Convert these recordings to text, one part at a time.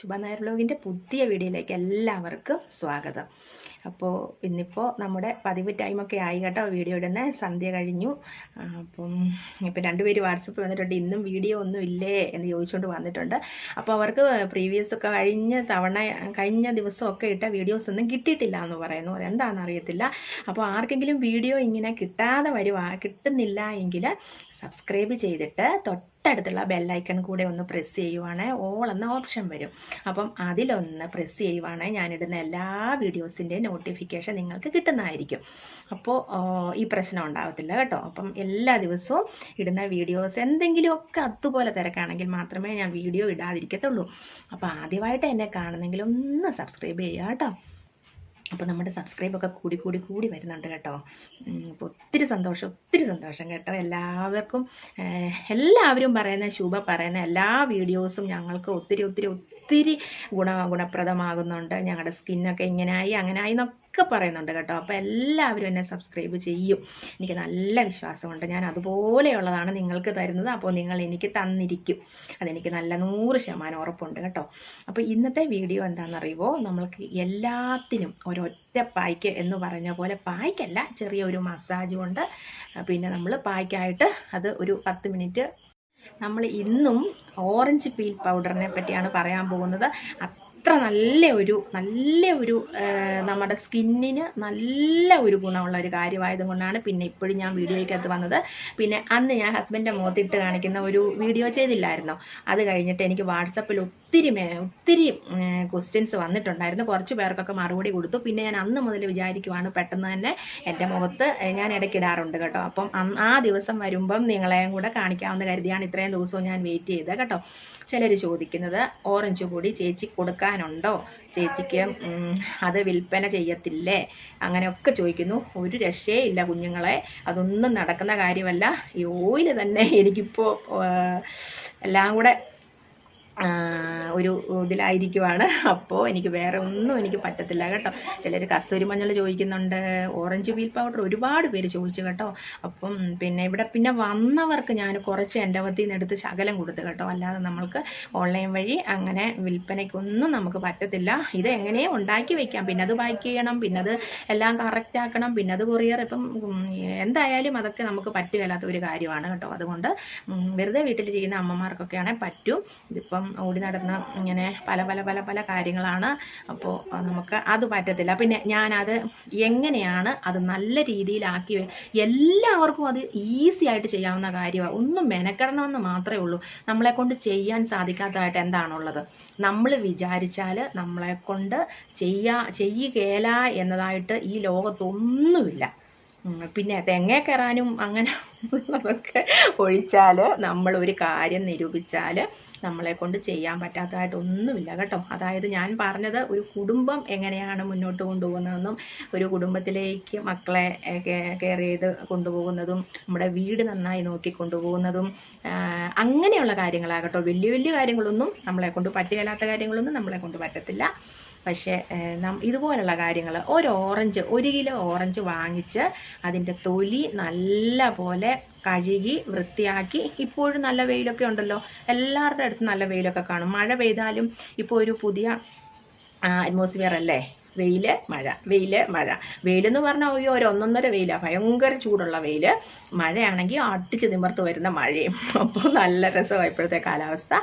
ശുഭനായർ വ്ലോഗിന്റെ പുതിയ വീഡിയോയിലേക്ക് എല്ലാവർക്കും സ്വാഗതം. അപ്പോൾ ഇന്നിപ്പോൾ നമ്മുടെ പതിവ് ടൈമൊക്കെ ആയി കേട്ടോ. വീഡിയോ ഇടുന്ന. സന്ധ്യ കഴിഞ്ഞു. അപ്പം ഇപ്പം രണ്ടുപേര് വാട്സപ്പ് വന്നിട്ടുണ്ട്. ഇന്നും വീഡിയോ ഒന്നും ഇല്ലേ എന്ന് ചോദിച്ചുകൊണ്ട് വന്നിട്ടുണ്ട്. അപ്പോൾ അവർക്ക് പ്രീവിയസ് ഒക്കെ കഴിഞ്ഞ തവണ കഴിഞ്ഞ ദിവസമൊക്കെ ഇട്ട വീഡിയോസ് ഒന്നും കിട്ടിയിട്ടില്ല എന്ന് പറയുന്നു. അതെന്താണെന്ന് അറിയത്തില്ല. അപ്പോൾ ആർക്കെങ്കിലും വീഡിയോ ഇങ്ങനെ കിട്ടാതെ വരുവാ കിട്ടുന്നില്ല എങ്കിൽ സബ്സ്ക്രൈബ് ചെയ്തിട്ട് തൊട്ടടുത്തുള്ള ബെല്ലൈക്കൺ കൂടെ ഒന്ന് പ്രസ് ചെയ്യുവാണ്. ഓൾ എന്ന ഓപ്ഷൻ വരും. അപ്പം അതിലൊന്ന് പ്രസ് ചെയ്യുവാണെങ്കിൽ ഞാനിടുന്ന എല്ലാ വീഡിയോസിന്റെയും നോട്ടിഫിക്കേഷൻ നിങ്ങൾക്ക് കിട്ടുന്നതായിരിക്കും. അപ്പോൾ ഈ പ്രശ്നം ഉണ്ടാകത്തില്ല കേട്ടോ. അപ്പം എല്ലാ ദിവസവും ഇടുന്ന വീഡിയോസ് എന്തെങ്കിലുമൊക്കെ അതുപോലെ തിരക്കാണെങ്കിൽ മാത്രമേ ഞാൻ വീഡിയോ ഇടാതിരിക്കത്തുള്ളൂ. അപ്പോൾ ആദ്യമായിട്ട് എന്നെ കാണുന്നെങ്കിൽ ഒന്ന് സബ്സ്ക്രൈബ് ചെയ്യുക കേട്ടോ. അപ്പോൾ നമ്മുടെ സബ്സ്ക്രൈബൊക്കെ കൂടി കൂടി കൂടി വരുന്നുണ്ട് കേട്ടോ. അപ്പോൾ ഒത്തിരി സന്തോഷം ഒത്തിരി സന്തോഷം കേട്ടോ. എല്ലാവർക്കും എല്ലാവരും പറയുന്ന ശുഭ പറയുന്ന എല്ലാ വീഡിയോസും ഞങ്ങൾക്ക് ഒത്തിരി ഒത്തിരി ഒത്തിരി ഗുണ ഗുണപ്രദമാകുന്നുണ്ട്. ഞങ്ങളുടെ സ്കിന്നൊക്കെ ഇങ്ങനായി അങ്ങനായി എന്നൊക്കെ പറയുന്നുണ്ട് കേട്ടോ. അപ്പോൾ എല്ലാവരും എന്നെ സബ്സ്ക്രൈബ് ചെയ്യും. എനിക്ക് നല്ല വിശ്വാസമുണ്ട്. ഞാൻ അതുപോലെയുള്ളതാണ് നിങ്ങൾക്ക് തരുന്നത്. അപ്പോൾ നിങ്ങൾ എനിക്ക് തന്നിരിക്കും. അതെനിക്ക് നല്ല നൂറ് ശതമാനം ഉറപ്പുണ്ട് കേട്ടോ. അപ്പോൾ ഇന്നത്തെ വീഡിയോ എന്താണെന്നറിയുമോ നമ്മൾക്ക് എല്ലാത്തിനും ഒരൊറ്റ പായ്ക്ക് എന്ന് പറഞ്ഞ പോലെ പായ്ക്കല്ല ചെറിയൊരു മസാജ് കൊണ്ട്. പിന്നെ നമ്മൾ പായ്ക്കായിട്ട് അത് ഒരു പത്ത് മിനിറ്റ് നമ്മൾ ഇന്നും ഓറഞ്ച് പീൽ പൗഡറിനെ പറ്റിയാണ് പറയാൻ പോകുന്നത്. അത്ര നല്ല ഒരു നല്ല ഒരു നമ്മുടെ സ്കിന്നിന് നല്ല ഒരു ഗുണമുള്ള ഒരു കാര്യമായത് കൊണ്ടാണ് പിന്നെ ഇപ്പോഴും ഞാൻ വീഡിയോയ്ക്കകത്ത് വന്നത്. പിന്നെ അന്ന് ഞാൻ ഹസ്ബൻഡിന്റെ മുഖത്തിട്ട് കാണിക്കുന്ന ഒരു വീഡിയോ ചെയ്തില്ലായിരുന്നു? അത് കഴിഞ്ഞിട്ട് എനിക്ക് വാട്സപ്പിൽ ഒത്തിരി ഒത്തിരി ക്വസ്റ്റ്യൻസ് വന്നിട്ടുണ്ടായിരുന്നു. കുറച്ച് പേർക്കൊക്കെ മറുപടി കൊടുത്തു. പിന്നെ ഞാൻ അന്ന് മുതൽ വിചാരിക്കുവാണ് പെട്ടെന്ന് തന്നെ എന്റെ മുഖത്ത് ഞാൻ ഇടയ്ക്കിടാറുണ്ട് കേട്ടോ. അപ്പം ആ ദിവസം വരുമ്പം നിങ്ങളെയും കൂടെ കാണിക്കാമെന്ന് കരുതിയാണ് ഇത്രയും ദിവസവും ഞാൻ വെയിറ്റ് ചെയ്തത് കേട്ടോ. ചിലർ ചോദിക്കുന്നത് ഓറഞ്ച് കൂടി ചേച്ചി കൊടുക്കാനുണ്ടോ? ചേച്ചിക്ക് അത് വിൽപ്പന ചെയ്യത്തില്ലേ? അങ്ങനെയൊക്കെ ചോദിക്കുന്നു. ഒരു രക്ഷയില്ല കുഞ്ഞുങ്ങളെ. അതൊന്നും നടക്കുന്ന കാര്യമല്ല. ഈ ഓയിൽ തന്നെ എനിക്കിപ്പോൾ എല്ലാം കൂടെ ഒരു ഇതിലായിരിക്കുവാണ്. അപ്പോൾ എനിക്ക് വേറെ ഒന്നും എനിക്ക് പറ്റത്തില്ല കേട്ടോ. ചിലർ കസ്തൂരി മഞ്ഞൾ ചോദിക്കുന്നുണ്ട്. ഓറഞ്ച് വീൽ പൗഡർ ഒരുപാട് പേര് ചോദിച്ചു കേട്ടോ. അപ്പം പിന്നെ ഇവിടെ പിന്നെ വന്നവർക്ക് ഞാൻ കുറച്ച് എന്റെ വത്തിൽ നിന്ന് എടുത്ത് ശകലം കൊടുത്തു കേട്ടോ. അല്ലാതെ നമ്മൾക്ക് ഓൺലൈൻ വഴി അങ്ങനെ വിൽപ്പനയ്ക്കൊന്നും നമുക്ക് പറ്റത്തില്ല. ഇത് എങ്ങനെ ഉണ്ടാക്കി വയ്ക്കാം പിന്നെ അത് പാക്ക് ചെയ്യണം. പിന്നെ അത് എല്ലാം കറക്റ്റ് ആക്കണം. പിന്നെ അത് കൊറിയർ ഇപ്പം എന്തായാലും അതൊക്കെ നമുക്ക് പറ്റുകയില്ലാത്ത ഒരു കാര്യമാണ് കേട്ടോ. അതുകൊണ്ട് വെറുതെ വീട്ടിലിരിക്കുന്ന അമ്മമാർക്കൊക്കെയാണെങ്കിൽ പറ്റും. ഇതിപ്പം ഓടി നടന്ന് ഇങ്ങനെ പല പല പല പല കാര്യങ്ങളാണ്. അപ്പോൾ നമുക്ക് അത് പറ്റത്തില്ല. പിന്നെ ഞാനത് എങ്ങനെയാണ് അത് നല്ല രീതിയിലാക്കി എല്ലാവർക്കും അത് ഈസി ആയിട്ട് ചെയ്യാവുന്ന കാര്യമാണ് ഒന്നും മെനക്കെടണമെന്ന് മാത്രമേ ഉള്ളൂ. നമ്മളെ കൊണ്ട് ചെയ്യാൻ സാധിക്കാത്തതായിട്ട് എന്താണുള്ളത്? നമ്മൾ വിചാരിച്ചാൽ നമ്മളെ കൊണ്ട് ചെയ്യാ ചെയ്യുകേല എന്നതായിട്ട് ഈ ലോകത്തൊന്നുമില്ല. പിന്നെ തെങ്ങ കയറാനും അങ്ങനെ ഒക്കെ ഒഴിച്ചാൽ നമ്മളൊരു കാര്യം നിരൂപിച്ചാൽ നമ്മളെ കൊണ്ട് ചെയ്യാൻ പറ്റാത്തതായിട്ട് ഒന്നുമില്ല കേട്ടോ. അതായത് ഞാൻ പറഞ്ഞത് ഒരു കുടുംബം എങ്ങനെയാണ് മുന്നോട്ട് കൊണ്ടുപോകുന്നതെന്നും ഒരു കുടുംബത്തിലേക്ക് മക്കളെ കെയർ ചെയ്ത് കൊണ്ടുപോകുന്നതും നമ്മുടെ വീട് നന്നായി നോക്കി കൊണ്ടുപോകുന്നതും അങ്ങനെയുള്ള കാര്യങ്ങളാകട്ടോ. വലിയ വലിയ കാര്യങ്ങളൊന്നും നമ്മളെ കൊണ്ട് പറ്റുകയില്ലാത്ത കാര്യങ്ങളൊന്നും നമ്മളെ കൊണ്ട് പറ്റത്തില്ല. പക്ഷേ ഇതുപോലുള്ള കാര്യങ്ങൾ ഒരു ഓറഞ്ച് ഒരു കിലോ ഓറഞ്ച് വാങ്ങിച്ച് അതിന്റെ തൊലി നല്ല പോലെ കഴുകി വൃത്തിയാക്കി. ഇപ്പോഴും നല്ല വെയിലൊക്കെ ഉണ്ടല്ലോ. എല്ലാവരുടെ അടുത്ത് നല്ല വെയിലൊക്കെ കാണും. മഴ പെയ്താലും ഇപ്പോൾ ഒരു പുതിയ അറ്റ്മോസ്ഫിയർ അല്ലേ വെയിൽ മഴ വെയിൽ മഴ. വെയിലെന്ന് പറഞ്ഞാൽ അയ്യോ ഒരു ഒന്നൊന്നര വെയിലാണ് ഭയങ്കര ചൂടുള്ള വെയിൽ. മഴയാണെങ്കിൽ അടിച്ച് നിമർത്ത് വരുന്ന മഴയും. അപ്പോൾ നല്ല രസമാണ് ഇപ്പോഴത്തെ കാലാവസ്ഥ.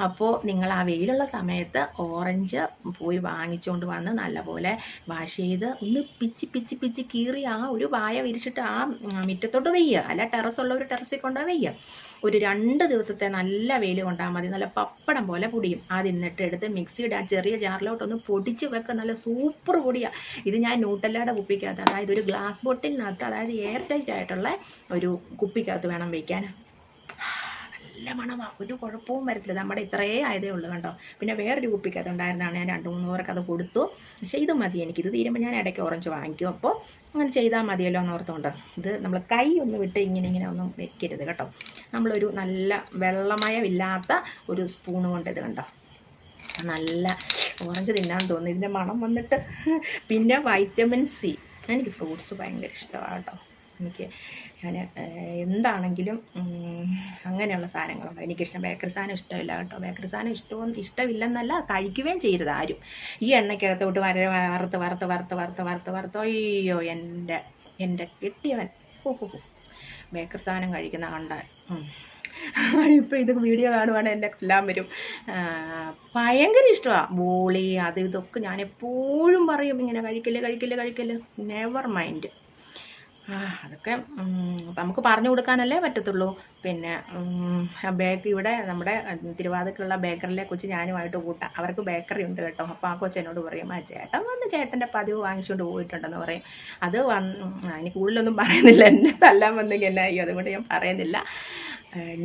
അപ്പോൾ നിങ്ങൾ ആ വെയിലുള്ള സമയത്ത് ഓറഞ്ച് പോയി വാങ്ങിച്ചുകൊണ്ട് വന്ന് നല്ലപോലെ വാഷ് ചെയ്ത് ഒന്ന് പിച്ചി പിച്ചി പിച്ചി കീറി ആ ഒരു വായ വിരിച്ചിട്ട് ആ മുറ്റത്തോട്ട് വെയ്യുക അല്ല ടെറസ് ഉള്ള ഒരു ടെറസിൽ കൊണ്ടുപോയി വെയ്യുക ഒരു രണ്ട് ദിവസത്തെ നല്ല വെയിൽ കൊണ്ടാൽ മതി. നല്ല പപ്പടം പോലെ പൊടിയും. അത് എന്നിട്ട് എടുത്ത് മിക്സിയുടെ ആ ചെറിയ ജാറിലോട്ടൊന്ന് പൊടിച്ച് വെക്കുക നല്ല സൂപ്പർ പൊടിയാണ് ഇത് ഞാൻ ന്യൂട്ടല്ലയുടെ കുപ്പിക്കകത്ത് അതായത് ഒരു ഗ്ലാസ് ബോട്ടിലിനകത്ത് അതായത് എയർ ടൈറ്റ് ആയിട്ടുള്ള ഒരു കുപ്പിക്കകത്ത് വേണം വയ്ക്കാൻ നല്ല മണമാണ് ഒരു കുഴപ്പവും വരത്തില്ല. നമ്മുടെ ഇത്രയേ ആയതേ ഉള്ളൂ കണ്ടോ? പിന്നെ വേറൊരു കുപ്പിക്ക് അതുണ്ടായിരുന്നതാണ് ഞാൻ രണ്ട് മൂന്ന് പേർക്ക് അത് കൊടുത്തു. പക്ഷേ ഇത് മതി എനിക്കിത് തീരുമ്പോൾ ഞാൻ ഇടയ്ക്ക് ഓറഞ്ച് വാങ്ങിക്കും. അപ്പോൾ അങ്ങനെ ചെയ്താൽ മതിയല്ലോ എന്ന് ഓർത്തുകൊണ്ട്. ഇത് നമ്മൾ കൈ ഒന്ന് വിട്ട് ഇങ്ങനെ ഇങ്ങനെ ഒന്നും വെക്കരുത് കേട്ടോ. നമ്മളൊരു നല്ല വെള്ളമയമില്ലാത്ത ഒരു സ്പൂൺ കൊണ്ട് ഇത് കണ്ടോ? നല്ല ഓറഞ്ച് തിന്നാൻ തോന്നുന്നു. ഇതിന്റെ മണം വന്നിട്ട്. പിന്നെ വൈറ്റമിൻ സി. എനിക്ക് ഫ്രൂട്ട്സ് ഭയങ്കര ഇഷ്ടമാണ് കേട്ടോ. എനിക്ക് ഞാൻ എന്താണെങ്കിലും അങ്ങനെയുള്ള സാധനങ്ങളുണ്ട്. എനിക്കിഷ്ടം ബേക്കറി സാധനം ഇഷ്ടമില്ല കേട്ടോ. ബേക്കറി സാധനം ഇഷ്ടവും ഇഷ്ടമില്ലെന്നല്ല കഴിക്കുകയും ചെയ്യരുത് ആരും. ഈ എണ്ണയ്ക്കകത്തോട്ട് വര വറുത്ത് വറുത്ത് വറുത്ത് വറുത്ത് വറുത്ത് വറുത്ത് അയ്യോ എന്റെ എന്റെ കെട്ടിയവൻ. ഓ ഹോ ബേക്കറി സാധനം കഴിക്കുന്ന കണ്ടാൽ ഇപ്പോൾ ഇത് വീഡിയോ കാണുവാണെങ്കിൽ എന്റെ എല്ലാം വരും ഭയങ്കര ഇഷ്ടമാണ് ബോളി അത് ഇതൊക്കെ ഞാൻ എപ്പോഴും പറയും ഇങ്ങനെ കഴിക്കൽ കഴിക്കൽ കഴിക്കൽ നെവർ മൈൻഡ് അതൊക്കെ നമുക്ക് പറഞ്ഞു കൊടുക്കാനല്ലേ പറ്റത്തുള്ളൂ. പിന്നെ ബേക്ക് ഇവിടെ നമ്മുടെ തിരുവാതിക്കുള്ള ബേക്കറിലെ കൊച്ചു ഞാനുമായിട്ട് കൂട്ടാം. അവർക്ക് ബേക്കറി ഉണ്ട് കേട്ടോ. അപ്പോൾ ആ കൊച്ചെന്നോട് പറയും ആ ചേട്ടൻ വന്ന് ചേട്ടന്റെ പതിവ് വാങ്ങിച്ചുകൊണ്ട് പോയിട്ടുണ്ടെന്ന് പറയും. അത് വന്ന് എനിക്ക് കൂടുതലൊന്നും പറയുന്നില്ല. എന്നെ തല്ലാൻ വന്നെങ്കിൽ എന്നെ അയ്യോ അതുകൊണ്ട് ഞാൻ പറയുന്നില്ല.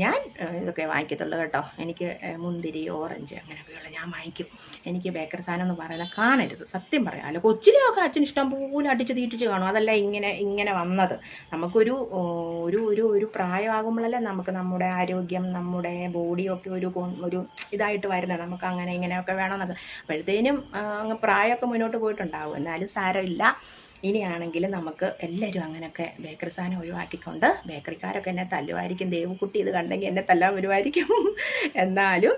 ഞാൻ ഇതൊക്കെ വാങ്ങിക്കത്തുള്ളൂ കേട്ടോ. എനിക്ക് മുന്തിരി ഓറഞ്ച് അങ്ങനെയൊക്കെയുള്ള ഞാൻ വാങ്ങിക്കും. എനിക്ക് ബേക്കറി സാധനം എന്ന് പറയുന്നത് കാണരുത്. സത്യം പറയാം. അല്ല കൊച്ചിലെയൊക്കെ അച്ഛൻ ഇഷ്ടം പോലെ അടിച്ച് തീറ്റിച്ച് കാണും. അതല്ല ഇങ്ങനെ ഇങ്ങനെ വന്നത്. നമുക്കൊരു ഒരു ഒരു ഒരു പ്രായമാകുമ്പോഴല്ലേ നമുക്ക് നമ്മുടെ ആരോഗ്യം നമ്മുടെ ബോഡിയൊക്കെ ഒരു ഒരു ഇതായിട്ട് വരുന്നത്. നമുക്ക് അങ്ങനെ ഇങ്ങനെയൊക്കെ വേണമെന്നൊക്കെ. അപ്പോഴത്തേനും അങ്ങ് പ്രായമൊക്കെ മുന്നോട്ട് പോയിട്ടുണ്ടാവും. എന്നാലും സാരമില്ല. ഇനിയാണെങ്കിലും നമുക്ക് എല്ലാവരും അങ്ങനെയൊക്കെ ബേക്കറി സാധനം ഒഴിവാക്കിക്കൊണ്ട് ബേക്കറിക്കാരൊക്കെ എന്നെ തല്ലുമായിരിക്കും. ദേവുക്കുട്ടി ഇത് കണ്ടെങ്കിൽ എന്നെ തല്ലാൻ വരുമായിരിക്കും. എന്നാലും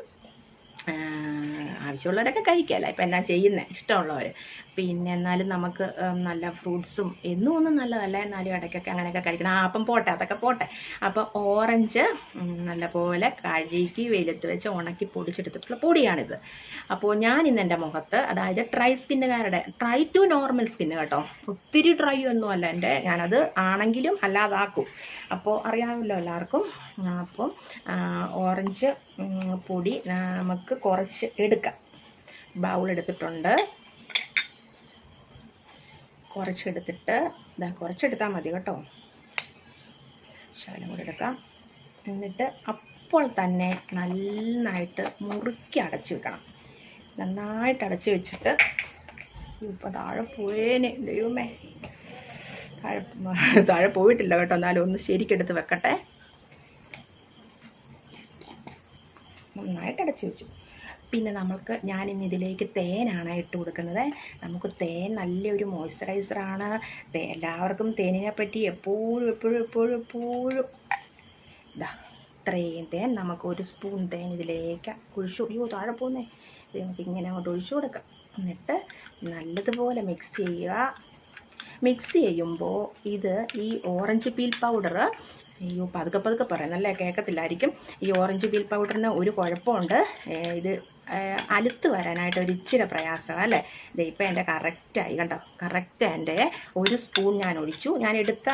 ആവശ്യമുള്ളവരൊക്കെ കഴിക്കാമല്ലോ ഇപ്പം എന്നാ ചെയ്യുന്നത് ഇഷ്ടമുള്ളവർ പിന്നെ എന്നാലും നമുക്ക് നല്ല ഫ്രൂട്ട്സും എന്നും ഒന്നും നല്ലതല്ല. എന്നാലും ഇടയ്ക്കൊക്കെ അങ്ങനെയൊക്കെ കഴിക്കണം. ആ അപ്പം പോട്ടെ. അതൊക്കെ പോട്ടെ. അപ്പം ഓറഞ്ച് നല്ല നല്ലപോലെ കഴുകി വെയിലത്ത് വെച്ച് ഉണക്കി പൊടിച്ചെടുത്തിട്ടുള്ള പൊടിയാണിത്. അപ്പോൾ ഞാൻ ഇന്ന് എന്റെ മുഖത്ത് അതായത് ട്രൈ സ്കിന്നുകാരുടെ ട്രൈ ടു നോർമൽ സ്കിന്ന് കേട്ടോ. ഒത്തിരി ട്രൈ ഒന്നുമല്ല എന്റെ. ഞാനത് ആണെങ്കിലും അല്ലാതാക്കും. അപ്പോൾ അറിയാമല്ലോ എല്ലാവർക്കും. അപ്പോൾ ഓറഞ്ച് പൊടി നമുക്ക് കുറച്ച് എടുക്കാം. ബൗൾ എടുത്തിട്ടുണ്ട്. കുറച്ചെടുത്തിട്ട് ഇതാ കുറച്ചെടുത്താൽ മതി കേട്ടോ. ശകലം കൂടെ എടുക്കാം. എന്നിട്ട് അപ്പോൾ തന്നെ നന്നായിട്ട് മുറുക്കി അടച്ച് വെക്കണം. നന്നായിട്ട് അടച്ച് വെച്ചിട്ട് ഇപ്പം താഴെ പോയേനെ ദൈവമേ. താഴെ താഴെ പോയിട്ടില്ല കേട്ടോ. എന്നാലും ഒന്ന് ശരിക്കെടുത്ത് വെക്കട്ടെ. നന്നായിട്ട് അടച്ചു വെച്ചു. പിന്നെ നമുക്ക് ഞാനിന്ന് ഇതിലേക്ക് തേനാണ് ഇട്ട് കൊടുക്കുന്നത്. നമുക്ക് തേൻ നല്ലൊരു മോയ്സ്ചറൈസറാണ് എല്ലാവർക്കും തേനിനെ പറ്റി എപ്പോഴും എപ്പോഴും എപ്പോഴും എപ്പോഴും. ഇതാ ഇത്രയും തേൻ നമുക്ക് ഒരു സ്പൂൺ തേൻ ഇതിലേക്ക് ഒഴിച്ചു. അയ്യോ താഴെ പോകുന്നേ ഇത് നമുക്ക് ഇങ്ങനെ അങ്ങോട്ട് ഒഴിച്ചു കൊടുക്കാം. എന്നിട്ട് നല്ലതുപോലെ മിക്സ് ചെയ്യുക. മിക്സ് ചെയ്യുമ്പോൾ ഇത് ഈ ഓറഞ്ച് പീൽ പൗഡർ അയ്യോ പതുക്കെ പതുക്കെ പറയാം നല്ല കേൾക്കത്തില്ലായിരിക്കും ഈ ഓറഞ്ച് പീൽ പൗഡറിന് ഒരു കുഴപ്പമുണ്ട്. ഇത് അലുത്ത് വരാനായിട്ട് ഒരു ഇച്ചിരി പ്രയാസമാണ് അല്ലേ? ഇത് ഇപ്പം എന്റെ കറക്റ്റായി കണ്ടോ? കറക്റ്റ് എന്റെ ഒരു സ്പൂൺ ഞാൻ ഒഴിച്ചു. ഞാൻ എടുത്ത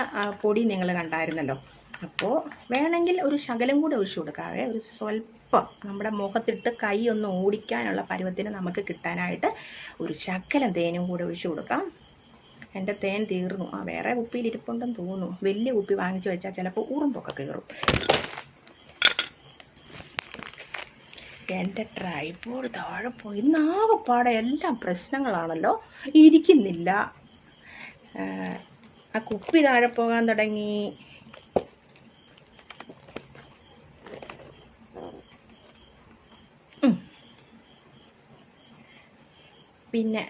പൊടി നിങ്ങൾ കണ്ടായിരുന്നല്ലോ. അപ്പോൾ വേണമെങ്കിൽ ഒരു ശകലം കൂടെ ഒഴിച്ചു കൊടുക്കാവേ. ഒരു സ്വല്പം നമ്മുടെ മുഖത്തിട്ട് കൈ ഒന്ന് ഓടിക്കാനുള്ള പരുവത്തിന് നമുക്ക് കിട്ടാനായിട്ട് ഒരു ശകലം തേനും കൂടെ ഒഴിച്ചു കൊടുക്കാം. എന്റെ തേൻ തീർന്നു. ആ വേറെ കുപ്പിയിൽ ഇരിപ്പുണ്ടെന്ന് തോന്നുന്നു. വലിയ കുപ്പി വാങ്ങിച്ചു വെച്ചാൽ ചിലപ്പോൾ ഉറുമ്പൊക്കെ കയറും എന്റെ ട്രൈപോഡ് താഴെ പോയി. നാവപ്പാടെ എല്ലാം പ്രശ്നങ്ങളാണല്ലോ. ഇരിക്കുന്നില്ല. ആ കുപ്പി താഴെ പോകാൻ തുടങ്ങി. പിന്നെ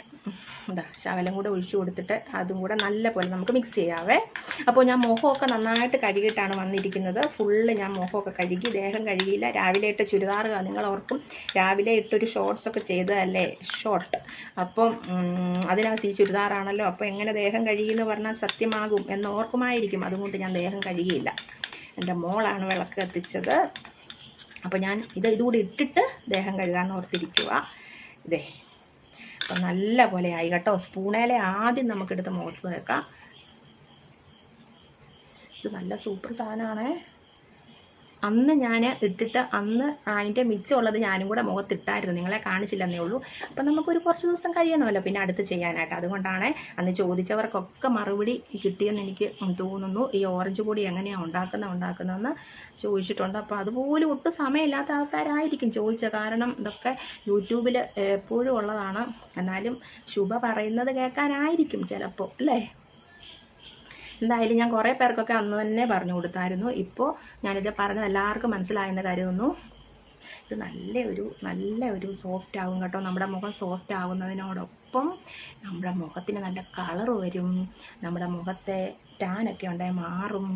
എന്താ ശകലം കൂടെ ഒഴിച്ചു കൊടുത്തിട്ട് അതും കൂടെ നല്ലപോലെ നമുക്ക് മിക്സ് ചെയ്യാവേ. അപ്പോൾ ഞാൻ മുഖമൊക്കെ നന്നായിട്ട് കഴുകിയിട്ടാണ് വന്നിരിക്കുന്നത്. ഫുള്ള് ഞാൻ മുഖമൊക്കെ കഴുകി ദേഹം കഴുകിയില്ല. രാവിലെ ഇട്ട ചുരിദാർ നിങ്ങൾ ഓർക്കും. രാവിലെ ഇട്ടൊരു ഷോർട്ട്സൊക്കെ ചെയ്തതല്ലേ ഷോർട്ട് അപ്പം അതിനകത്ത് ഈ ചുരിദാറാണല്ലോ. അപ്പോൾ എങ്ങനെ ദേഹം കഴുകിയെന്ന് പറഞ്ഞാൽ സത്യമാകും എന്ന് ഓർക്കുമായിരിക്കും. അതുകൊണ്ട് ഞാൻ ദേഹം കഴുകിയില്ല. എന്റെ മോളാണ് വിളക്ക് കത്തിച്ചത്. അപ്പോൾ ഞാൻ ഇത് ഇതുകൂടി ഇട്ടിട്ട് ദേഹം കഴുകാൻ ഓർത്തിരിക്കുക ഇതേ അപ്പം നല്ല പോലെ ആയി കേട്ടോ. സ്പൂണേലെ ആദ്യം നമുക്കെടുത്ത് മുഖത്ത് തേക്കാം ഇത് നല്ല സൂപ്പർ സാധനമാണേ. അന്ന് ഞാൻ ഇട്ടിട്ട് അന്ന് അതിന്റെ മിച്ചമുള്ളത് ഞാനും കൂടെ മുഖത്തിട്ടായിരുന്നു. നിങ്ങളെ കാണിച്ചില്ലെന്നേ ഉള്ളൂ. അപ്പം നമുക്കൊരു കുറച്ച് ദിവസം കഴിയണമല്ലോ പിന്നെ അടുത്ത് ചെയ്യാനായിട്ട്. അതുകൊണ്ടാണ് അന്ന് ചോദിച്ചവർക്കൊക്കെ മറുപടി കിട്ടിയെന്ന് എനിക്ക് തോന്നുന്നു. ഈ ഓറഞ്ച് പൊടി എങ്ങനെയാണ് ഉണ്ടാക്കുന്നത് ഉണ്ടാക്കുന്നതെന്ന് ചോദിച്ചിട്ടുണ്ട്. അപ്പോൾ അതുപോലും ഒട്ടും സമയമില്ലാത്ത ആൾക്കാരായിരിക്കും ചോദിച്ച കാരണം ഇതൊക്കെ യൂട്യൂബിൽ എപ്പോഴും ഉള്ളതാണ്. എന്നാലും ശുഭ പറയുന്നത് കേൾക്കാനായിരിക്കും ചിലപ്പോൾ അല്ലേ? എന്തായാലും ഞാൻ കുറേ പേർക്കൊക്കെ അന്ന് തന്നെ പറഞ്ഞു കൊടുത്തായിരുന്നു. ഇപ്പോൾ ഞാനിത് പറഞ്ഞത് എല്ലാവർക്കും മനസ്സിലായെന്ന് കരുതുന്നു ഇത് നല്ല ഒരു നല്ല ഒരു സോഫ്റ്റ് ആകും കേട്ടോ. നമ്മുടെ മുഖം സോഫ്റ്റ് ആകുന്നതിനോടൊപ്പം നമ്മുടെ മുഖത്തിന് നല്ല കളർ വരും. നമ്മുടെ മുഖത്തെ ടാനൊക്കെ ഉണ്ടായി മാറും.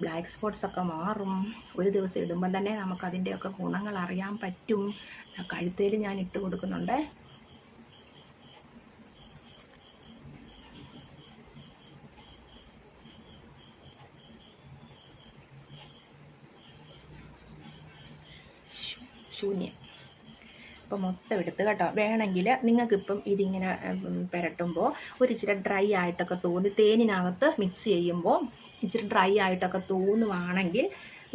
ബ്ലാക്ക് സ്പോട്ട്സ് ഒക്കെ മാറും. ഒരു ദിവസം ഇടുമ്പം തന്നെ നമുക്കതിന്റെയൊക്കെ ഗുണങ്ങൾ അറിയാൻ പറ്റും. കഴുത്തേൽ ഞാൻ ഇട്ട് കൊടുക്കുന്നുണ്ട്. ശൂന്യം. അപ്പോൾ മൊത്തം എടുത്ത് കേട്ടോ. വേണമെങ്കിൽ നിങ്ങൾക്കിപ്പം ഇതിങ്ങനെ പുരട്ടുമ്പോൾ ഒരു ഇച്ചിരി ഡ്രൈ ആയിട്ടൊക്കെ തോന്നി തേനിനകത്ത് മിക്സ് ചെയ്യുമ്പോൾ ഇച്ചിരി ഡ്രൈ ആയിട്ടൊക്കെ തോന്നുവാണെങ്കിൽ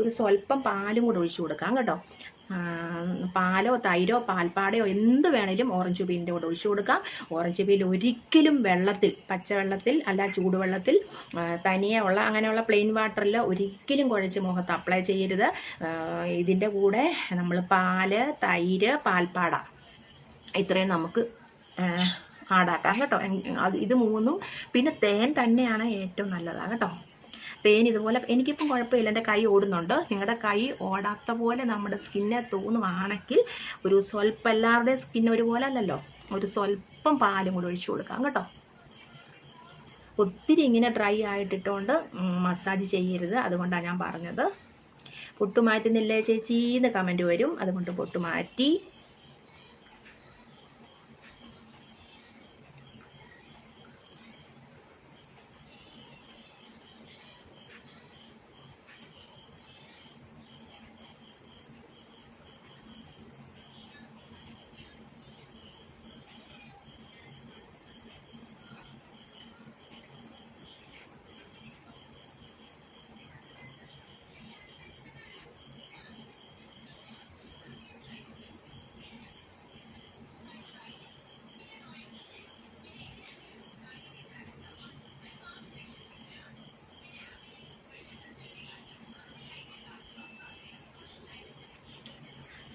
ഒരു സ്വല്പം പാലും കൂടെ ഒഴിച്ചു കൊടുക്കാം കേട്ടോ. പാലോ തൈരോ പാൽപ്പാടയോ എന്ത് വേണേലും ഓറഞ്ച് പീലിന്റെ കൂടെ ഒഴിച്ചു കൊടുക്കാം. ഓറഞ്ച് പീൽ ഒരിക്കലും വെള്ളത്തിൽ പച്ചവെള്ളത്തിൽ അല്ല ചൂടുവെള്ളത്തിൽ തനിയെ ഉള്ള അങ്ങനെയുള്ള പ്ലെയിൻ വാട്ടറിൽ ഒരിക്കലും കുഴച്ച് മുഖത്ത് അപ്ലൈ ചെയ്യരുത്. ഇതിന്റെ കൂടെ നമ്മൾ പാൽ തൈര് പാൽപ്പാട ഇത്രയും നമുക്ക് ആടാക്കാം കേട്ടോ. അത് ഇത് മൂന്നും പിന്നെ തേൻ തന്നെയാണ് ഏറ്റവും നല്ലതാണ് കേട്ടോ? തേൻ ഇതുപോലെ എനിക്കിപ്പം കുഴപ്പമില്ല. എന്റെ കൈ ഓടുന്നുണ്ട്. നിങ്ങളുടെ കൈ ഓടാത്ത പോലെ നമ്മുടെ സ്കിന്നെ തോന്നുവാണെങ്കിൽ ഒരു സ്വല്പം എല്ലാവരുടെയും സ്കിൻ ഒരുപോലെ അല്ലല്ലോ. ഒരു സ്വല്പം പാലും കൂടി ഒഴിച്ചു കൊടുക്കാം കേട്ടോ. ഒത്തിരി ഇങ്ങനെ ഡ്രൈ ആയിട്ടിട്ടുകൊണ്ട് മസാജ് ചെയ്യരുത്. അതുകൊണ്ടാണ് ഞാൻ പറഞ്ഞത്. പൊട്ട് മാറ്റുന്നില്ലേ ചേച്ചി എന്ന് കമന്റ് വരും. അതുകൊണ്ട് പൊട്ട് മാറ്റി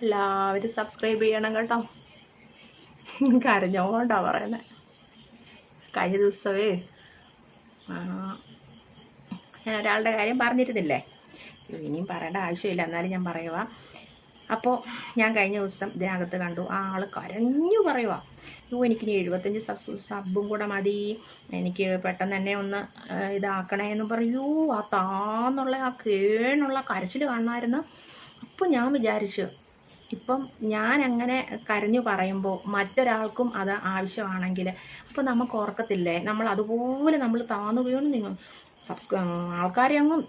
എല്ലാവരും സബ്സ്ക്രൈബ് ചെയ്യണം കേട്ടോ. കരഞ്ഞോണ്ടാ പറയുന്നത് കഴിഞ്ഞ ദിവസമേ ഞാൻ ഒരാളുടെ കാര്യം പറഞ്ഞിരുന്നില്ലേ? ഇനിയും പറയേണ്ട ആവശ്യമില്ല എന്നാലും ഞാൻ പറയുക അപ്പോൾ ഞാൻ കഴിഞ്ഞ ദിവസം ഇതിനകത്ത് കണ്ടു ആ ആൾ കരഞ്ഞു പറയുക ഓ എനിക്കിനി എഴുപത്തഞ്ച് സബ് സബും കൂടെ മതി. എനിക്ക് പെട്ടെന്ന് തന്നെ ഒന്ന് ഇതാക്കണേ എന്ന് പറയൂ ആ താന്നുള്ള ആ കേണുള്ള കരച്ചിൽ കാണുമായിരുന്നു. അപ്പോൾ ഞാൻ വിചാരിച്ചു ഇപ്പം ഞാൻ അങ്ങനെ കരഞ്ഞു പറയുമ്പോൾ മറ്റൊരാൾക്കും അത് ആവശ്യമാണെങ്കിൽ അപ്പോൾ നമുക്ക് ഓർക്കത്തില്ലേ? നമ്മൾ അതുപോലെ നമ്മൾ താന്നു വീണ് നിങ്ങൾ. സബ്സ്ക്രൈ ആൾക്കാരെ അങ്ങും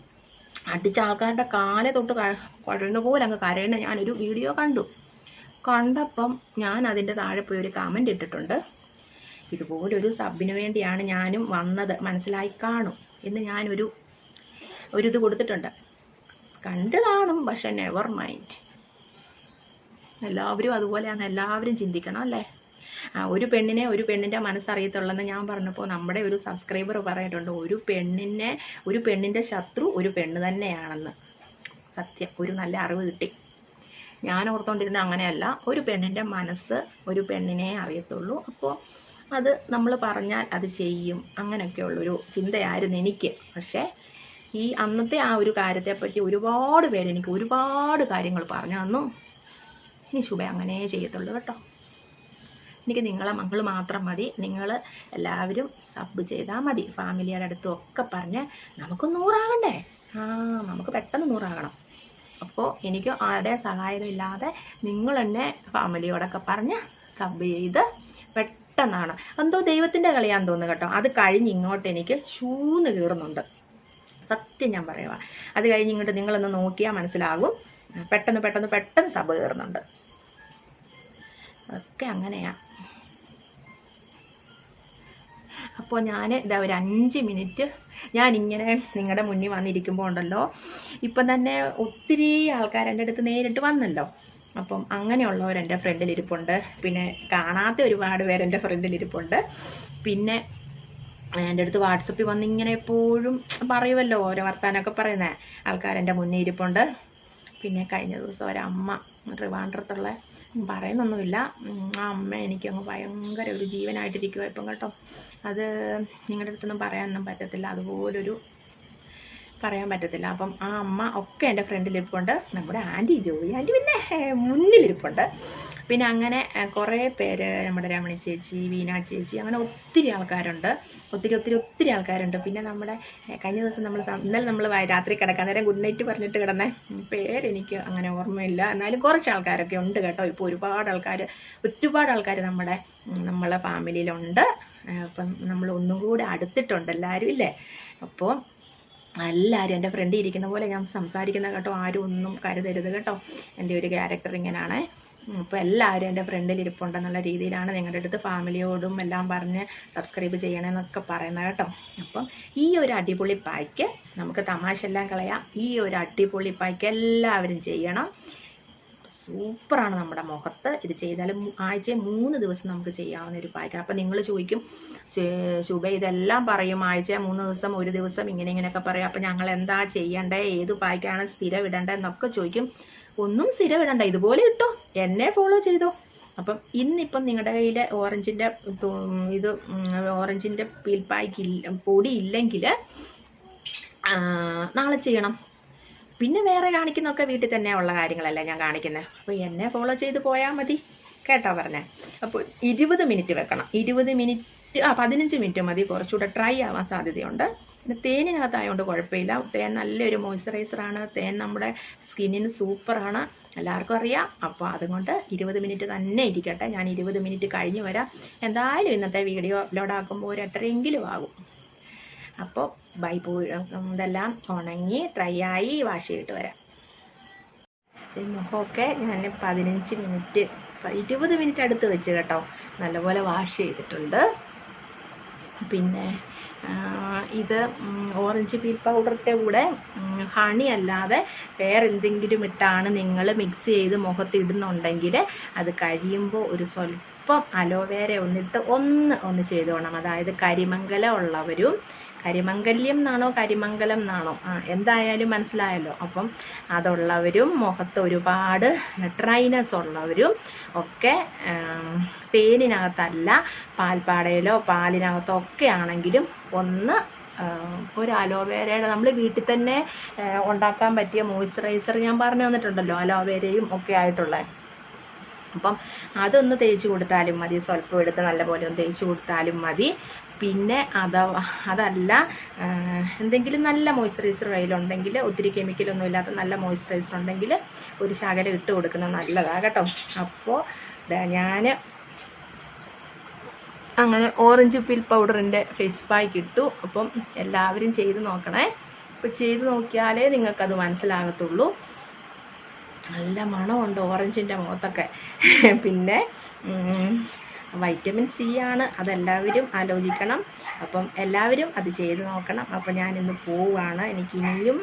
അടിച്ച ആൾക്കാരുടെ കാലെ തൊട്ട് ക- കുഴയുന്ന പോലെ അങ്ങ് കരയുന്ന ഞാനൊരു വീഡിയോ കണ്ടു. കണ്ടപ്പം ഞാൻ അതിന്റെ താഴെ പോയി ഒരു കമന്റ് ഇട്ടിട്ടുണ്ട്. ഇതുപോലൊരു സബിന് വേണ്ടിയാണ് ഞാനും വന്നത്. മനസ്സിലായി കാണും എന്ന് ഞാനൊരു ഒരു കൊടുത്തിട്ടുണ്ട്. കണ്ടു കാണും പക്ഷെ നെവർ മൈൻഡ് എല്ലാവരും അതുപോലെയാണ് എല്ലാവരും ചിന്തിക്കണം അല്ലേ? ആ ഒരു പെണ്ണിനെ ഒരു പെണ്ണിന്റെ മനസ്സറിയത്തുള്ളെന്ന് ഞാൻ പറഞ്ഞപ്പോൾ നമ്മുടെ ഒരു സബ്സ്ക്രൈബർ പറഞ്ഞിട്ടുണ്ട് ഒരു പെണ്ണിനെ ഒരു പെണ്ണിന്റെ ശത്രു ഒരു പെണ്ണ് തന്നെയാണെന്ന്. സത്യം ഒരു നല്ല അറിവ് കിട്ടി. ഞാൻ ഓർത്തുകൊണ്ടിരുന്ന അങ്ങനെയല്ല ഒരു പെണ്ണിന്റെ മനസ്സ് ഒരു പെണ്ണിനെ അറിയത്തുള്ളൂ. അപ്പോൾ അത് നമ്മൾ പറഞ്ഞാൽ അത് ചെയ്യും അങ്ങനെയൊക്കെയുള്ളൊരു ചിന്തയായിരുന്നു എനിക്ക്. പക്ഷേ ഈ അന്നത്തെ ആ ഒരു കാര്യത്തെപ്പറ്റി ഒരുപാട് പേര് എനിക്ക് ഒരുപാട് കാര്യങ്ങൾ പറഞ്ഞു തന്നു. ഇനി ശുഭ അങ്ങനെ ചെയ്യത്തുള്ളൂ കേട്ടോ. എനിക്ക് നിങ്ങളെ മകൾ മാത്രം മതി. നിങ്ങൾ എല്ലാവരും സബ് ചെയ്താൽ മതി. ഫാമിലിയുടെ അടുത്തും ഒക്കെ പറഞ്ഞ് നമുക്ക് നൂറാകണ്ടേ? ആ നമുക്ക് പെട്ടെന്ന് നൂറാകണം. അപ്പോൾ എനിക്ക് ആരുടെ സഹായം ഇല്ലാതെ നിങ്ങൾ തന്നെ ഫാമിലിയോടൊക്കെ പറഞ്ഞ് സബ് ചെയ്ത് പെട്ടെന്നാണ്. എന്തോ ദൈവത്തിന്റെ കളിയാന്ന് തോന്നുന്നു കേട്ടോ. അത് കഴിഞ്ഞ് ഇങ്ങോട്ട് എനിക്ക് ഷൂന്ന് കീറുന്നുണ്ട്. സത്യം ഞാൻ പറയുക അത് കഴിഞ്ഞ് ഇങ്ങോട്ട് നിങ്ങളൊന്ന് നോക്കിയാൽ മനസ്സിലാകും. പെട്ടെന്ന് പെട്ടെന്ന് പെട്ടെന്ന് സബ് കയറുന്നുണ്ട് ഒക്കെ അങ്ങനെയാണ് അപ്പോൾ ഞാൻ ഇതാ ഒരു അഞ്ച് മിനിറ്റ് ഞാനിങ്ങനെ നിങ്ങളുടെ മുന്നിൽ വന്നിരിക്കുമ്പോൾ ഉണ്ടല്ലോ. ഇപ്പം തന്നെ ഒത്തിരി ആൾക്കാർ എന്റെ അടുത്ത് നേരിട്ട് വന്നല്ലോ. അപ്പം അങ്ങനെയുള്ളവർ എന്റെ ഫ്രണ്ടിൽ ഇരിപ്പുണ്ട് പിന്നെ കാണാത്ത ഒരുപാട് പേര് എന്റെ ഫ്രണ്ടിൽ ഇരിപ്പുണ്ട് പിന്നെ എന്റെ അടുത്ത് വാട്സപ്പിൽ വന്ന് ഇങ്ങനെ എപ്പോഴും പറയുമല്ലോ ഓരോ വർത്താനമൊക്കെ പറയുന്നത് ആൾക്കാരെന്റെ മുന്നേ ഇരിപ്പുണ്ട് പിന്നെ കഴിഞ്ഞ ദിവസം ഒരമ്മ ട്രിവാൻഡ്രത്തുള്ള പറയുന്നൊന്നുമില്ല. ആ അമ്മ എനിക്കങ്ങ് ഭയങ്കര ഒരു ജീവനായിട്ടിരിക്കുക ഇപ്പം കേട്ടോ. അത് നിങ്ങളുടെ അടുത്തൊന്നും പറയാനൊന്നും പറ്റത്തില്ല. അതുപോലൊരു പറയാൻ പറ്റത്തില്ല. അപ്പം ആ അമ്മ ഒക്കെ എന്റെ ഫ്രണ്ടിലിരിപ്പുണ്ട് നമ്മുടെ ആന്റി ജോയി. ആന്റി പിന്നെ മുന്നിലിരിപ്പുണ്ട് പിന്നെ അങ്ങനെ കുറേ പേര് നമ്മുടെ രമണി ചേച്ചി വീണ ചേച്ചി അങ്ങനെ ഒത്തിരി ആൾക്കാരുണ്ട്. ഒത്തിരി ഒത്തിരി ഒത്തിരി ആൾക്കാരുണ്ട്. പിന്നെ നമ്മുടെ കഴിഞ്ഞ ദിവസം നമ്മൾ ഇന്നലെ നമ്മൾ രാത്രി കിടക്കാൻ നേരം ഗുഡ് നൈറ്റ് പറഞ്ഞിട്ട് കിടന്നേ പേര് പേരെനിക്ക് അങ്ങനെ ഓർമ്മയില്ല. എന്നാലും കുറച്ച് ആൾക്കാരൊക്കെ ഉണ്ട് കേട്ടോ. ഇപ്പോൾ ഒരുപാട് ആൾക്കാർ ഒരുപാട് ആൾക്കാർ നമ്മുടെ നമ്മളെ ഫാമിലിയിലുണ്ട്. അപ്പം നമ്മൾ ഒന്നും കൂടെ അടുത്തിട്ടുണ്ട് എല്ലാവരും ഇല്ലേ? അപ്പോൾ എല്ലാവരും എന്റെ ഫ്രണ്ട് ഇരിക്കുന്ന പോലെ ഞാൻ സംസാരിക്കുന്ന കേട്ടോ. ആരും ഒന്നും കരുതരുത് കേട്ടോ. എന്റെ ഒരു ക്യാരക്ടർ ഇങ്ങനെയാണേ അപ്പോൾ എല്ലാവരും എന്റെ ഫ്രണ്ടിൽ ഇരിപ്പുണ്ടെന്നുള്ള രീതിയിലാണ് നിങ്ങളുടെ അടുത്ത് ഫാമിലിയോടും എല്ലാം പറഞ്ഞ് സബ്സ്ക്രൈബ് ചെയ്യണമെന്നൊക്കെ പറയുന്നത് കേട്ടോ. അപ്പം ഈ ഒരു അടിപൊളി പായ്ക്ക് നമുക്ക് തമാശ എല്ലാം കളയാം. ഈ ഒരു അടിപൊളി പായ്ക്ക് എല്ലാവരും ചെയ്യണം. സൂപ്പറാണ് നമ്മുടെ മുഖത്ത്. ഇത് ചെയ്താൽ ആഴ്ച മൂന്ന് ദിവസം നമുക്ക് ചെയ്യാവുന്ന ഒരു പായ്ക്ക് അപ്പം നിങ്ങൾ ചോദിക്കും "ശേ- ശുഭ ഇതെല്ലാം പറയും. ആഴ്ച മൂന്ന് ദിവസം ഒരു ദിവസം ഇങ്ങനെ ഇങ്ങനെയൊക്കെ പറയും. അപ്പം ഞങ്ങൾ എന്താ ചെയ്യേണ്ടേ? ഏത് പായ്ക്കാണ് സ്ഥിരം ഇടേണ്ടത് എന്നൊക്കെ ചോദിക്കും. ഒന്നും സ്ഥിരം ഇടണ്ട. ഇതുപോലെ ഇട്ടോ. എന്നെ ഫോളോ ചെയ്തോ. അപ്പം ഇന്നിപ്പം നിങ്ങളുടെ കയ്യിൽ ഓറഞ്ചിന്റെ ഇത് ഓറഞ്ചിന്റെ പീൽപ്പായ്ക്ക് ഇല്ല പൊടി ഇല്ലെങ്കിൽ നാളെ ചെയ്യണം. പിന്നെ വേറെ കാണിക്കുന്നൊക്കെ വീട്ടിൽ തന്നെ ഉള്ള കാര്യങ്ങളല്ല ഞാൻ കാണിക്കുന്നത് അപ്പോൾ എന്നെ ഫോളോ ചെയ്ത് പോയാൽ മതി. കേട്ടോ പറഞ്ഞേ. അപ്പോൾ ഇരുപത് മിനിറ്റ് വെക്കണം. ഇരുപത് മിനിറ്റ് ആ പതിനഞ്ച് മിനിറ്റ് മതി. കുറച്ചുകൂടെ ട്രൈ ആവാൻ സാധ്യതയുണ്ട്. പിന്നെ തേനിനകത്തായതുകൊണ്ട് കുഴപ്പമില്ല. തേൻ നല്ലൊരു മോയ്സ്ചറൈസറാണ്. തേൻ നമ്മുടെ സ്കിന്നിന് സൂപ്പറാണ്. എല്ലാവർക്കും അറിയാം. അപ്പോൾ അതുകൊണ്ട് ഇരുപത് മിനിറ്റ് തന്നെ ഇരിക്കട്ടെ. ഞാൻ ഇരുപത് മിനിറ്റ് കഴിഞ്ഞ് വരാം. എന്തായാലും ഇന്നത്തെ വീഡിയോ അപ്ലോഡാക്കുമ്പോൾ ഒരു എട്ടരയെങ്കിലും ആകും. അപ്പോൾ ബൈ പോയി ഇതെല്ലാം ഉണങ്ങി ഡ്രൈ ആയി വാഷ് ചെയ്തിട്ട് വരാം. മുഖമൊക്കെ ഞാൻ പതിനഞ്ച് മിനിറ്റ് ഇരുപത് മിനിറ്റ് അടുത്ത് വെച്ച് കേട്ടോ. നല്ലപോലെ വാഷ് ചെയ്തിട്ടുണ്ട്. പിന്നെ ഇത് ഓറഞ്ച് പീൽ പൗഡറിന്റെ കൂടെ ഹണി അല്ലാതെ വേറെ എന്തെങ്കിലും ഇട്ടാണ് നിങ്ങൾ മിക്സ് ചെയ്ത് മുഖത്ത് ഇടുന്നുണ്ടെങ്കിൽ അത് കഴിയുമ്പോൾ ഒരു സ്വല്പം അലോവേര ഒന്നിട്ട് ഒന്ന് ഒന്ന് ചെയ്തോണം. അതായത് കരിമംഗലം ഉള്ളവരും കരിമംഗല്യം എന്നാണോ കരിമംഗലം എന്നാണോ? ആ എന്തായാലും മനസ്സിലായല്ലോ. അപ്പം അതുള്ളവരും മുഖത്ത് ഒരുപാട് ഡ്രൈനസ് ഉള്ളവരും ഒക്കെ തേനിനകത്തല്ല പാൽപ്പാടയിലോ പാലിനകത്തോ ഒക്കെ ആണെങ്കിലും ഒന്ന് ഒരു അലോവേരയുടെ നമ്മൾ വീട്ടിൽ തന്നെ ഉണ്ടാക്കാൻ പറ്റിയ മോയ്സ്ചറൈസർ ഞാൻ പറഞ്ഞു തന്നിട്ടുണ്ടല്ലോ അലോവേരയും ഒക്കെ ആയിട്ടുള്ള. അപ്പം അതൊന്ന് തേച്ച് കൊടുത്താലും മതി സ്വല്പം എടുത്ത് നല്ലപോലെ ഒന്ന് തേച്ച് കൊടുത്താലും മതി. പിന്നെ അത അതല്ല എന്തെങ്കിലും നല്ല മോയ്സ്ചറൈസർ കയ്യിലുണ്ടെങ്കിൽ ഒത്തിരി കെമിക്കലൊന്നും ഇല്ലാത്ത നല്ല മോയ്സ്ചറൈസർ ഉണ്ടെങ്കിൽ ഒരു ശകലം ഇട്ട് കൊടുക്കുന്നത് നല്ലതാണ് കേട്ടോ. അപ്പോൾ ഞാൻ അങ്ങനെ ഓറഞ്ച് പിൽ പൗഡറിന്റെ ഫേസ് പാക്ക് ഇട്ടു. അപ്പം എല്ലാവരും ചെയ്ത് നോക്കണേ. ഇപ്പം ചെയ്ത് നോക്കിയാലേ നിങ്ങൾക്കത് മനസ്സിലാകത്തുള്ളൂ. നല്ല മണമുണ്ട് ഓറഞ്ചിന്റെ മുഖത്തൊക്കെ. പിന്നെ വൈറ്റമിൻ സി ആണ്. അതെല്ലാവരും ആലോചിക്കണം. അപ്പം എല്ലാവരും അത് ചെയ്ത് നോക്കണം. അപ്പം ഞാനിന്ന് പോവുകയാണ് എനിക്ക് ഇനിയും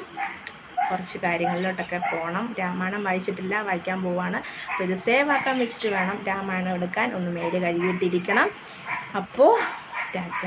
കുറച്ച് കാര്യങ്ങളിലോട്ടൊക്കെ പോകണം രാമായണം വായിച്ചിട്ടില്ല വായിക്കാൻ പോവാണ്. അപ്പോൾ ഇത് സേവ് ആക്കാൻ വെച്ചിട്ട് വേണം രാമായണം എടുക്കാൻ. ഒന്ന് മേൽ കഴുകിയിട്ടിരിക്കണം. അപ്പോൾ ടാറ്റ.